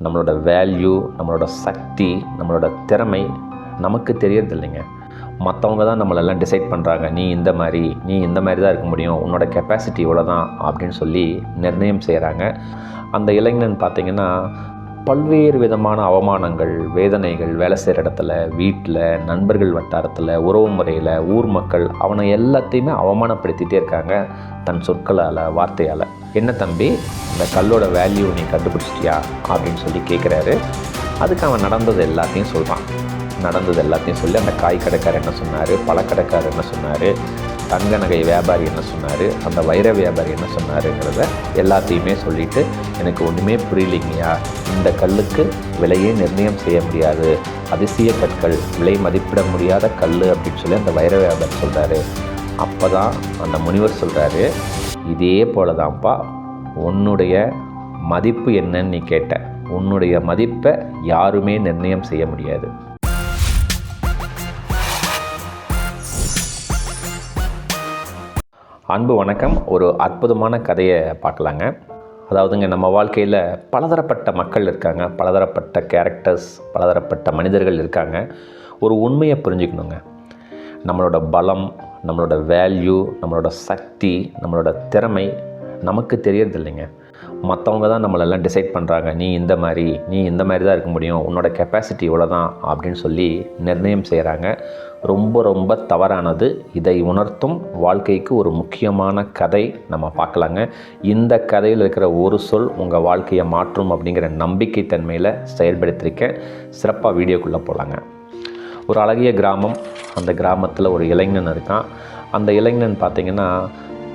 நம்மளோட வேல்யூ நம்மளோட சக்தி நம்மளோட திறமை நமக்கு தெரியறது இல்லைங்க மற்றவங்க தான் நம்மளெல்லாம் டிசைட் பண்ணுறாங்க நீ இந்த மாதிரி நீ இந்த மாதிரி தான் இருக்க முடியும் உன்னோட கெப்பாசிட்டி இவ்வளோ தான் அப்படின்னு சொல்லி நிர்ணயம் செய்கிறாங்க அந்த இளைஞன் பார்த்தீங்கன்னா பல்வேறு விதமான அவமானங்கள் வேதனைகள் வேலை செய்கிற இடத்துல வீட்டில் நண்பர்கள் வட்டாரத்தில் உறவு முறையில் ஊர் மக்கள் அவனை எல்லாத்தையுமே அவமானப்படுத்திகிட்டே இருக்காங்க தன் சொற்களால் வார்த்தையால். என்ன தம்பி இந்த கல்லோட வேல்யூ நீ கண்டுபிடிச்சிட்டியா அப்படின்னு சொல்லி கேட்குறாரு அதுக்கு அவன் நடந்தது எல்லாத்தையும் சொல்கிறான் நடந்தது எல்லாத்தையும் சொல்லி அந்த காய் கடைக்காரர் என்ன சொன்னார் பழக்கடைக்காரர் என்ன சொன்னார் தங்க நகை வியாபாரி என்ன சொன்னார் அந்த வைர வியாபாரி என்ன சொன்னாருங்கிறத எல்லாத்தையுமே சொல்லிவிட்டு எனக்கு ஒன்றுமே புரியலிங்கய்யா. இந்த கல்லுக்கு விலையே நிர்ணயம் செய்ய முடியாது. அதிசய கற்கள் விலை மதிப்பிட முடியாத கல் அப்படின்னு சொல்லி அந்த வைர வியாபாரி சொல்கிறாரு அப்போ தான் அந்த முனிவர் சொல்கிறாரு இதே போல தான்ப்பா உன்னுடைய மதிப்பு என்னன்னு நீ கேட்ட. உன்னுடைய மதிப்பை யாருமே நிர்ணயம் செய்ய முடியாது. அன்பு வணக்கம். ஒரு அற்புதமான கதையை பார்க்கலாங்க. அதாவதுங்க நம்ம வாழ்க்கையில் பலதரப்பட்ட மக்கள் இருக்காங்க. பலதரப்பட்ட கேரக்டர்ஸ் பலதரப்பட்ட மனிதர்கள் இருக்காங்க. ஒரு உண்மையை புரிஞ்சுக்கணுங்க. நம்மளோட பலம் நம்மளோட வேல்யூ நம்மளோட சக்தி நம்மளோட திறமை நமக்கு தெரியறதில்லைங்க. மற்றவங்க தான் நம்மளெல்லாம் டிசைட் பண்ணுறாங்க நீ இந்த மாதிரி நீ இந்த மாதிரி தான் இருக்க முடியும் உன்னோட கெப்பாசிட்டி இவ்வளோ தான் அப்படின்னு சொல்லி நிர்ணயம் செய்கிறாங்க ரொம்ப ரொம்ப தவறானது. இதை உணர்த்தும் வாழ்க்கைக்கு ஒரு முக்கியமான கதை நம்ம பார்க்கலாங்க. இந்த கதையில் இருக்கிற ஒரு சொல் உங்கள் வாழ்க்கையை மாற்றும் அப்படிங்கிற நம்பிக்கை தன்மையில் செயல்படுத்தியிருக்கேன் சிறப்பாக வீடியோக்குள்ளே போகலாங்க ஒரு அழகிய கிராமம். அந்த கிராமத்தில் ஒரு இளைஞன் இருக்கான். அந்த இளைஞன் பார்த்திங்கன்னா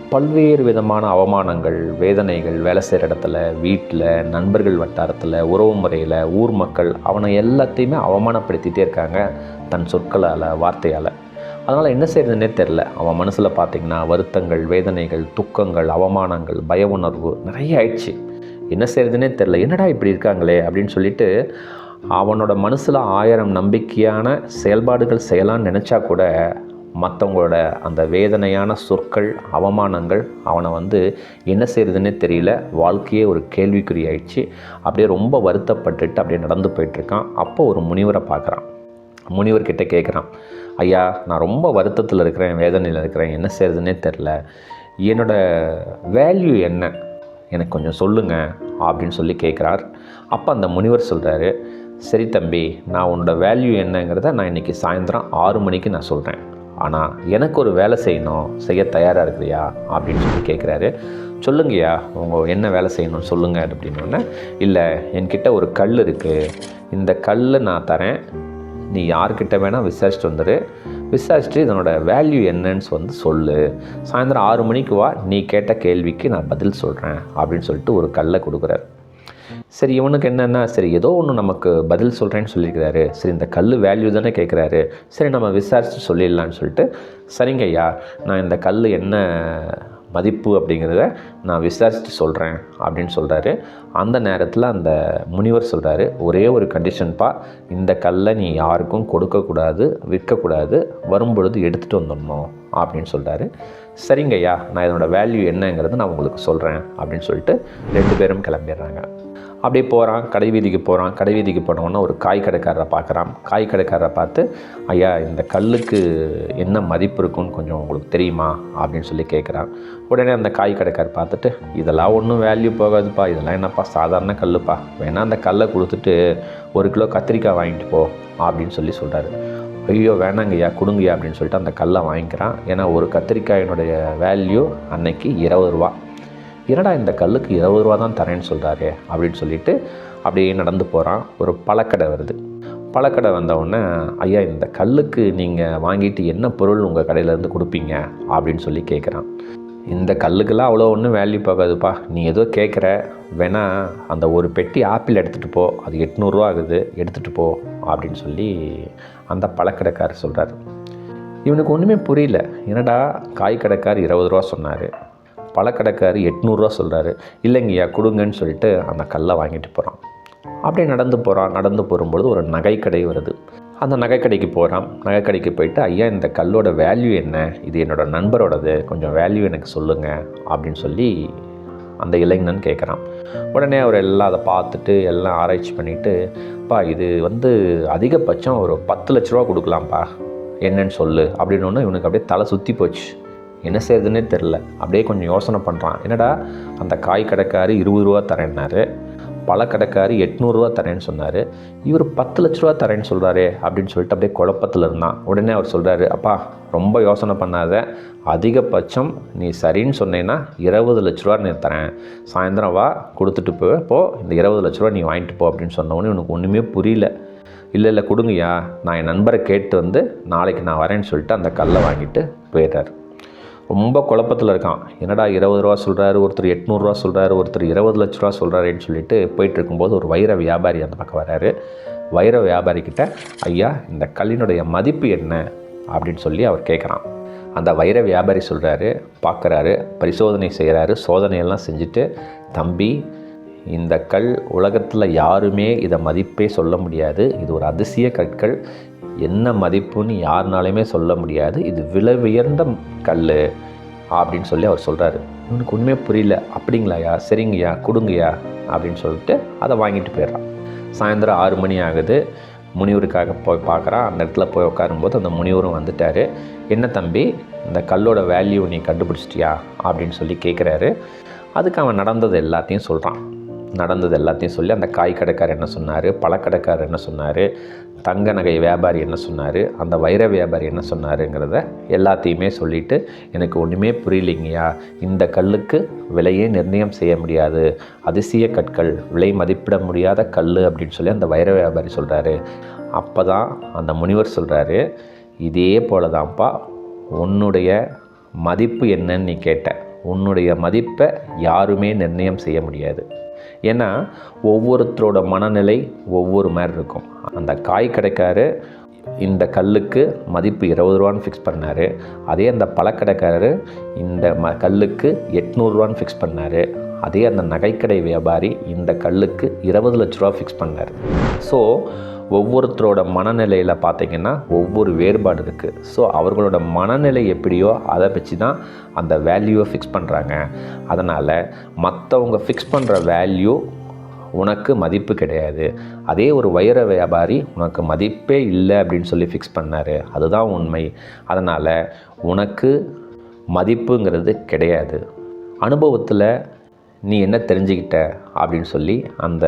பல்வேறு விதமான அவமானங்கள் வேதனைகள் வேலை செய்கிற இடத்துல வீட்டில் நண்பர்கள் வட்டாரத்தில் உறவு முறையில் ஊர் மக்கள் அவனை எல்லாத்தையுமே அவமானப்படுத்திகிட்டே இருக்காங்க தன் சொற்களால் வார்த்தையால். அதனால் என்ன செய்கிறதுனே தெரில அவன் மனசில் பார்த்திங்கன்னா வருத்தங்கள் வேதனைகள் துக்கங்கள் அவமானங்கள் பய உணர்வு நிறைய ஆயிடுச்சு. என்ன செய்கிறதுனே தெரில என்னடா இப்படி இருக்காங்களே? அப்படின்னு சொல்லிட்டு அவனோட மனசில் ஆயிரம் நம்பிக்கையான செயல்பாடுகள் செய்யலாம்னு நினச்சா கூட மற்றவங்களோட அந்த வேதனையான சொற்கள் அவமானங்கள் அவனை வந்து என்ன செய்கிறதுனே தெரியல. வாழ்க்கையே ஒரு கேள்விக்குறி ஆயிடுச்சு அப்படியே ரொம்ப வருத்தப்பட்டுட்டு அப்படியே நடந்து போயிட்டுருக்கான். அப்போ ஒரு முனிவரை பார்க்குறான். முனிவர்கிட்ட கேட்குறான் ஐயா நான் ரொம்ப வருத்தத்தில் இருக்கிறேன் வேதனையில் இருக்கிறேன். என்ன செய்கிறதுனே தெரில என்னோடய வேல்யூ என்ன? எனக்கு கொஞ்சம் சொல்லுங்கள் அப்படின்னு சொல்லி கேட்குறார் அப்போ அந்த முனிவர் சொல்கிறாரு சரி தம்பி நான் உன்னோட வேல்யூ என்னங்கிறத நான் இன்றைக்கி சாயந்தரம் ஆறு மணிக்கு நான் சொல்கிறேன் ஆனால் எனக்கு ஒரு வேலை செய்யணும் செய்ய தயாராக இருக்கிறியா அப்படின்னு சொல்லி கேட்குறாரு சொல்லுங்கய்யா உங்கள் என்ன வேலை செய்யணும் சொல்லுங்கள் அப்படின்னோடனே இல்லை என்கிட்ட ஒரு கல் இருக்குது இந்த கல்லை நான் தரேன். நீ யார்கிட்ட வேணால் விசாரிச்சுட்டு வந்துடு விசாரிச்சுட்டு இதனோட வேல்யூ என்னன்னு வந்து சொல்லு. சாயந்தரம் ஆறு மணிக்கு வா நீ கேட்ட கேள்விக்கு நான் பதில் சொல்கிறேன் அப்படின்னு சொல்லிட்டு ஒரு கல்லை கொடுக்குறாரு. சரி இவனுக்கு என்னென்னா சரி ஏதோ ஒன்று நமக்கு பதில் சொல்கிறேன்னு சொல்லியிருக்கிறாரு. சரி இந்த கல் வேல்யூ தானே கேட்குறாரு. சரி நம்ம விசாரித்து சொல்லிடலான்னு சொல்லிட்டு சரிங்க ஐயா நான் இந்த கல் என்ன மதிப்பு அப்படிங்கிறத நான் விசாரிச்சுட்டு சொல்கிறேன் அப்படின்னு சொல்கிறாரு அந்த நேரத்தில் அந்த முனிவர் சொல்கிறாரு ஒரே ஒரு கண்டிஷன்ப்பா இந்த கல்லை நீ யாருக்கும் கொடுக்கக்கூடாது விற்கக்கூடாது வரும்பொழுது எடுத்துகிட்டு வந்துடணும் அப்படின்னு சொல்கிறாரு சரிங்கய்யா நான் இதனோட வேல்யூ என்னங்கிறத நான் உங்களுக்கு சொல்கிறேன் அப்படின்னு சொல்லிட்டு ரெண்டு பேரும் கிளம்பிடுறாங்க. அப்படியே போகிறான் கடை வீதிக்கு போகிறான் கடை வீதிக்கு போனவொன்னே ஒரு காய் கடைக்காரரை பார்க்குறான். காய் கடைக்காரரை பார்த்து ஐயா இந்த கல்லுக்கு என்ன மதிப்பு இருக்குன்னு கொஞ்சம் உங்களுக்கு தெரியுமா? அப்படின்னு சொல்லி கேட்குறான். உடனே அந்த காய் கடைக்காரர் பார்த்துட்டு இதெல்லாம் ஒன்றும் வேல்யூ போகாதுப்பா இதெல்லாம் என்னப்பா சாதாரண கல்லுப்பா. வேணால் அந்த கல்லை கொடுத்துட்டு ஒரு கிலோ கத்திரிக்காய் வாங்கிட்டு போ அப்படின்னு சொல்லி சொல்கிறாரு ஐயோ வேணாங்கய்யா கொடுங்கய்யா அப்படின்னு சொல்லிட்டு அந்த கல்லை வாங்கிக்கிறான். ஏன்னா ஒரு கத்திரிக்காயினுடைய வேல்யூ அன்னைக்கு இருபது ரூபா. என்னடா இந்த கல்லுக்கு இருபது ரூபா தான் தரேன்னு சொல்கிறாரு அப்படின்னு சொல்லிட்டு அப்படியே நடந்து போகிறான் ஒரு பழக்கடை வருது. பழக்கடை வந்தவுடனே ஐயா இந்த கல்லுக்கு நீங்கள் வாங்கிட்டு என்ன பொருள் உங்கள் கடையிலேருந்து கொடுப்பீங்க? அப்படின்னு சொல்லி கேட்குறான் இந்த கல்லுக்கெல்லாம் அவ்வளோ ஒன்றும் வேல்யூ போகாதுப்பா. நீ ஏதோ கேட்குற வேணா அந்த ஒரு பெட்டி ஆப்பிள் எடுத்துகிட்டு போ. அது எட்நூறுரூவா ஆகுது. எடுத்துகிட்டு போ. அப்படின்னு சொல்லி அந்த பழக்கடைக்காரர் சொல்கிறார் இவனுக்கு ஒன்றுமே புரியல. என்னடா காய் கடைக்கார் இருபது ரூபா சொன்னார். பழக்கடைக்கார் எட்நூறுரூவா சொல்கிறாரு இல்லைங்கய்யா கொடுங்கன்னு சொல்லிட்டு அந்த கல்லை வாங்கிட்டு போகிறான் அப்படியே நடந்து போகிறான் நடந்து போகும்பொழுது ஒரு நகைக்கடை வருது. அந்த நகைக்கடைக்கு போகிறான் நகைக்கடைக்கு போயிட்டு ஐயா இந்த கல்லோட வேல்யூ என்ன? இது என்னோடய நண்பரோடது. கொஞ்சம் வேல்யூ எனக்கு சொல்லுங்கள் அப்படின்னு சொல்லி அந்த இளைஞன் கேட்குறான் உடனே அவர் எல்லாம் அதை பார்த்துட்டு எல்லாம் ஆராய்ச்சி பண்ணிவிட்டு பா இது வந்து அதிகபட்சம் ஒரு பத்து லட்ச ரூபா கொடுக்கலாம்ப்பா. என்னன்னு சொல்லு. அப்படின்னு ஒன்று இவனுக்கு அப்படியே தலை சுற்றி போச்சு. என்ன செய்யறதுன்னே தெரில அப்படியே கொஞ்சம் யோசனை பண்ணுறான் என்னடா அந்த காய் கடைக்காரு இருபது ரூபா தரேன்னாரு. பழக்கடைக்காரு எட்நூறுரூவா தரேன்னு சொன்னார். இவர் பத்து லட்ச ரூபா தரேன்னு சொல்கிறாரே அப்படின்னு சொல்லிட்டு அப்படியே குழப்பத்தில் இருந்தான். உடனே அவர் சொல்கிறாரு அப்பா ரொம்ப யோசனை பண்ணாத. அதிகபட்சம் நீ சரின்னு சொன்னேன்னா இருபது லட்ச ரூபா நீ தரேன். சாயந்தரம் வா கொடுத்துட்டு போ போ. இந்த இருபது லட்ச ரூபா நீ வாங்கிட்டு போ அப்படின்னு சொன்னவொடனே உனக்கு ஒன்றுமே புரியல. இல்லை இல்லை கொடுங்கய்யா. நான் என் நண்பரை கேட்டு வந்து நாளைக்கு நான் வரேன்னு சொல்லிட்டு அந்த கல்லை வாங்கிட்டு போயிடுறாரு. ரொம்ப குழப்பத்தில் இருக்கான். என்னடா இருபது ரூபா சொல்கிறாரு ஒருத்தர் எட்நூறுரூவா சொல்கிறாரு ஒருத்தர் இருபது லட்ச ரூபா சொல்கிறாருன்னு சொல்லிட்டு போயிட்டு இருக்கும்போது ஒரு வைர வியாபாரி அந்த பக்கம் வராரு. வைர வியாபாரிக்கிட்ட ஐயா இந்த கல்லினுடைய மதிப்பு என்ன? அப்படின்னு சொல்லி அவர் கேட்குறான் அந்த வைர வியாபாரி சொல்கிறாரு பார்க்குறாரு பரிசோதனை செய்கிறாரு சோதனையெல்லாம் செஞ்சுட்டு தம்பி இந்த கல் உலகத்தில் யாருமே இதை மதிப்பே சொல்ல முடியாது. இது ஒரு அதிசய கற்கள். என்ன மதிப்புன்னு யாருனாலையுமே சொல்ல முடியாது. இது விலை உயர்ந்த கல் அப்படின்னு சொல்லி அவர் சொல்கிறாரு இவனுக்கு உண்மையே புரியல. அப்படிங்களாயா? சரிங்கய்யா கொடுங்கய்யா அப்படின்னு சொல்லிட்டு அதை வாங்கிட்டு போயிடுறான். சாயந்தரம் ஆறு மணி ஆகுது. முனிவருக்காக போய் பார்க்குறான். அந்த இடத்துல போய் உட்காரும்போது அந்த முனிவரும் வந்துட்டார். என்ன தம்பி இந்த கல்லோட வேல்யூ நீ கண்டுபிடிச்சிட்டியா? அப்படின்னு சொல்லி கேட்குறாரு அதுக்கு அவன் நடந்தது எல்லாத்தையும் சொல்கிறான் நடந்தது எல்லாத்தையும் சொல்லி அந்த காய் கடைக்காரர் என்ன சொன்னார் பழக்கடைக்காரர் என்ன சொன்னார் தங்க நகை வியாபாரி என்ன சொன்னார் அந்த வைர வியாபாரி என்ன சொன்னாருங்கிறத எல்லாத்தையுமே சொல்லிவிட்டு எனக்கு ஒன்றுமே புரியலைங்கய்யா இந்த கல்லுக்கு விலையே நிர்ணயம் செய்ய முடியாது அதிசய கற்கள் விலை மதிப்பிட முடியாத கல் அப்படின்னு சொல்லி அந்த வைர வியாபாரி சொல்கிறாரு அப்போ தான் அந்த முனிவர் சொல்கிறாரு இதே போல தான்ப்பா உன்னுடைய மதிப்பு என்னன்னு நீ கேட்ட. உன்னுடைய மதிப்பை யாருமே நிர்ணயம் செய்ய முடியாது. ஏன்னா ஒவ்வொருத்தரோட மனநிலை ஒவ்வொரு மாதிரி இருக்கும். அந்த காய் கடைக்காரு இந்த கல்லுக்கு மதிப்பு இருபது ரூபான்னு ஃபிக்ஸ் பண்ணார். அதே அந்த பழக்கடைக்காரரு இந்த ம கல்லுக்கு எட்நூறுரூவான்னு ஃபிக்ஸ் பண்ணார். அதே அந்த நகைக்கடை வியாபாரி இந்த கல்லுக்கு இருபது லட்ச ரூபா ஃபிக்ஸ் பண்ணார். ஸோ ஒவ்வொருத்தரோட மனநிலையில் பார்த்தீங்கன்னா ஒவ்வொரு வேறுபாடு இருக்குது ஸோ அவர்களோட மனநிலை எப்படியோ அதை வச்சு தான் அந்த வேல்யூவை ஃபிக்ஸ் பண்ணுறாங்க அதனால் மற்றவங்க ஃபிக்ஸ் பண்ணுற வேல்யூ உனக்கு மதிப்பு கிடையாது. அதே ஒரு வைர வியாபாரி உனக்கு மதிப்பே இல்லை அப்படின்னு சொல்லி ஃபிக்ஸ் பண்ணார். அதுதான் உண்மை. அதனால் உனக்கு மதிப்புங்கிறது கிடையாது. அனுபவத்தில் நீ என்ன தெரிஞ்சுக்கிட்ட அப்படின்னு சொல்லி அந்த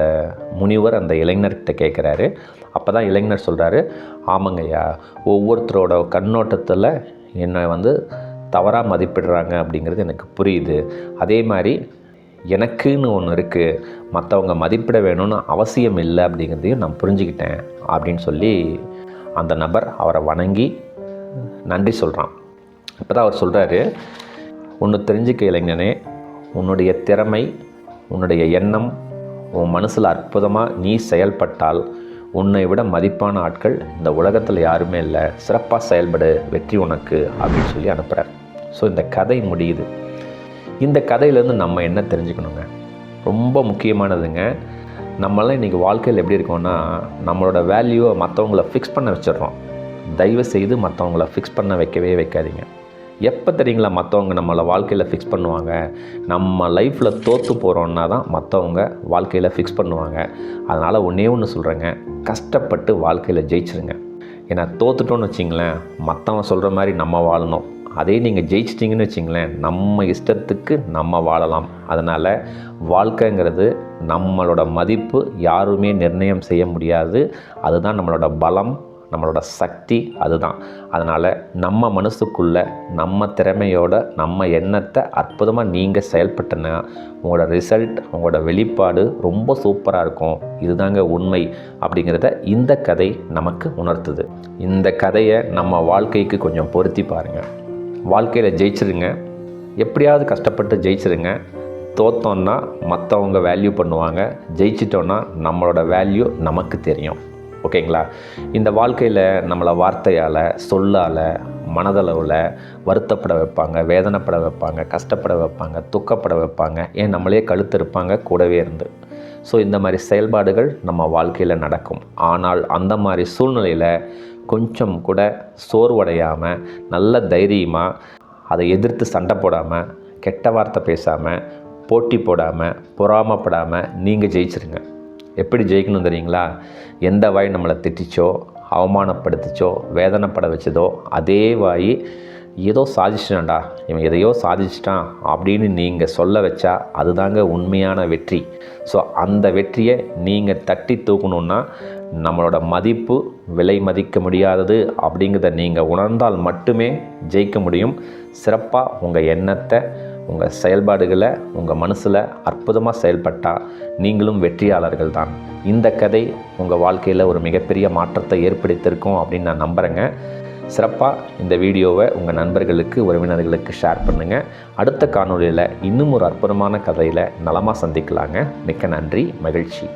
முனிவர் அந்த இளைஞர்கிட்ட கேட்குறாரு அப்போ தான் இளைஞர் சொல்கிறாரு ஆமாங்கய்யா ஒவ்வொருத்தரோட கண்ணோட்டத்தில் என்னை வந்து தவறாக மதிப்பிடுறாங்க அப்படிங்கிறது எனக்கு புரியுது. அதே மாதிரி எனக்குன்னு ஒன்று இருக்குது மற்றவங்க மதிப்பிட வேணும்னு அவசியம் இல்லை அப்படிங்கிறதையும் நான் புரிஞ்சுக்கிட்டேன் அப்படின்னு சொல்லி அந்த நபர் அவரை வணங்கி நன்றி சொல்கிறான் இப்போ தான் அவர் சொல்கிறாரு ஒன்று தெரிஞ்சுக்க இளைஞனே உன்னுடைய திறமை உன்னுடைய எண்ணம் உன் மனசில் அற்புதமாக நீ செயல்பட்டால் உன்னை விட மதிப்பான ஆட்கள் இந்த உலகத்தில் யாருமே இல்லை. சிறப்பாக செயல்படு வெற்றி உனக்கு அப்படின்னு சொல்லி அனுப்புகிறார் ஸோ இந்த கதை முடியுது. இந்த கதையிலேருந்து நம்ம என்ன தெரிஞ்சுக்கணுங்க? ரொம்ப முக்கியமானதுங்க. நம்மளாம் இன்றைக்கி வாழ்க்கையில் எப்படி இருக்கோம்னா நம்மளோட வேல்யூவை மற்றவங்கள ஃபிக்ஸ் பண்ண வச்சிடுறோம். தயவு செய்து மற்றவங்கள ஃபிக்ஸ் பண்ண வைக்கவே வைக்காதீங்க. எப்போ தெரியுங்களா மற்றவங்க நம்மளை வாழ்க்கையில் ஃபிக்ஸ் பண்ணுவாங்க? நம்ம லைஃப்பில் தோற்று போகிறோன்னா தான் மற்றவங்க வாழ்க்கையில் ஃபிக்ஸ் பண்ணுவாங்க. அதனால் ஒன்றே ஒன்று சொல்கிறேங்க கஷ்டப்பட்டு வாழ்க்கையில் ஜெயிச்சிருங்க. ஏன்னா தோத்துட்டோன்னு வச்சிங்களேன் மற்றவன் சொல்கிற மாதிரி நம்ம வாழணும். அதே நீங்கள் ஜெயிச்சிட்டிங்கன்னு வச்சிங்களேன் நம்ம இஷ்டத்துக்கு நம்ம வாழலாம். அதனால் வாழ்க்கைங்கிறது நம்மளோட மதிப்பு யாருமே நிர்ணயம் செய்ய முடியாது. அதுதான் நம்மளோட பலம். நம்மளோட சக்தி அதுதான். அதனால் நம்ம மனசுக்குள்ளே நம்ம திறமையோட நம்ம எண்ணத்தை அற்புதமாக நீங்கள் செயல்பட்டனா உங்களோட ரிசல்ட் உங்களோட வெளிப்பாடு ரொம்ப சூப்பராக இருக்கும். இதுதாங்க உண்மை அப்படிங்கிறத இந்த கதை நமக்கு உணர்த்துது. இந்த கதையை நம்ம வாழ்க்கைக்கு கொஞ்சம் பொருத்தி பாருங்கள் வாழ்க்கையில் ஜெயிச்சிருங்க. எப்படியாவது கஷ்டப்பட்டு ஜெயிச்சிருங்க. தோத்தோன்னா மற்றவங்க வேல்யூ பண்ணுவாங்க. ஜெயிச்சிட்டோன்னா நம்மளோட வேல்யூ நமக்கு தெரியும். ஓகேங்களா? இந்த வாழ்க்கையில் நம்மளை வார்த்தையால் சொல்லால் மனதளவில் வருத்தப்பட வைப்பாங்க வேதனைப்பட வைப்பாங்க கஷ்டப்பட வைப்பாங்க துக்கப்பட வைப்பாங்க ஏன் நம்மளே கழுத்து இருப்பாங்க கூடவே இருந்து. ஸோ இந்த மாதிரி செயல்பாடுகள் நம்ம வாழ்க்கையில் நடக்கும். ஆனால் அந்த மாதிரி சூழ்நிலையில் கொஞ்சம் கூட சோர்வடையாமல் நல்ல தைரியமாக அதை எதிர்த்து சண்டை போடாமல் கெட்ட வார்த்தை பேசாமல் போட்டி போடாமல் பொறாமப்படாமல் நீங்கள் ஜெயிச்சிருங்க. எப்படி ஜெயிக்கணும் தெரியுங்களா? எந்த வாய் நம்மளை திட்டிச்சோ அவமானப்படுத்திச்சோ வேதனைப்பட வச்சதோ அதே வாய் ஏதோ சாதிச்சிட்டான்டா இவன் எதையோ சாதிச்சிட்டான் அப்படின்னு நீங்கள் சொல்ல வச்சா அதுதாங்க உண்மையான வெற்றி. ஸோ அந்த வெற்றியை நீங்கள் தட்டி தூக்கணுன்னா நம்மளோட மதிப்பு விலை மதிக்க முடியாதது அப்படிங்கிறத நீங்கள் உணர்ந்தால் மட்டுமே ஜெயிக்க முடியும். சிறப்பாக உங்கள் எண்ணத்தை உங்கள் செயல்பாடுகளை உங்கள் மனசில் அற்புதமாக செயல்பட்டால் நீங்களும் வெற்றியாளர்கள் தான். இந்த கதை உங்கள் வாழ்க்கையில் ஒரு மிகப்பெரிய மாற்றத்தை ஏற்படுத்தியிருக்கும் அப்படின்னு நான் நம்புகிறேங்க சிறப்பாக இந்த வீடியோவை உங்கள் நண்பர்களுக்கு உறவினர்களுக்கு ஷேர் பண்ணுங்கள் அடுத்த காணொளியில் இன்னும் ஒரு அற்புதமான கதையில் நலமாக சந்திக்கலாங்க. மிக்க நன்றி மகிழ்ச்சி.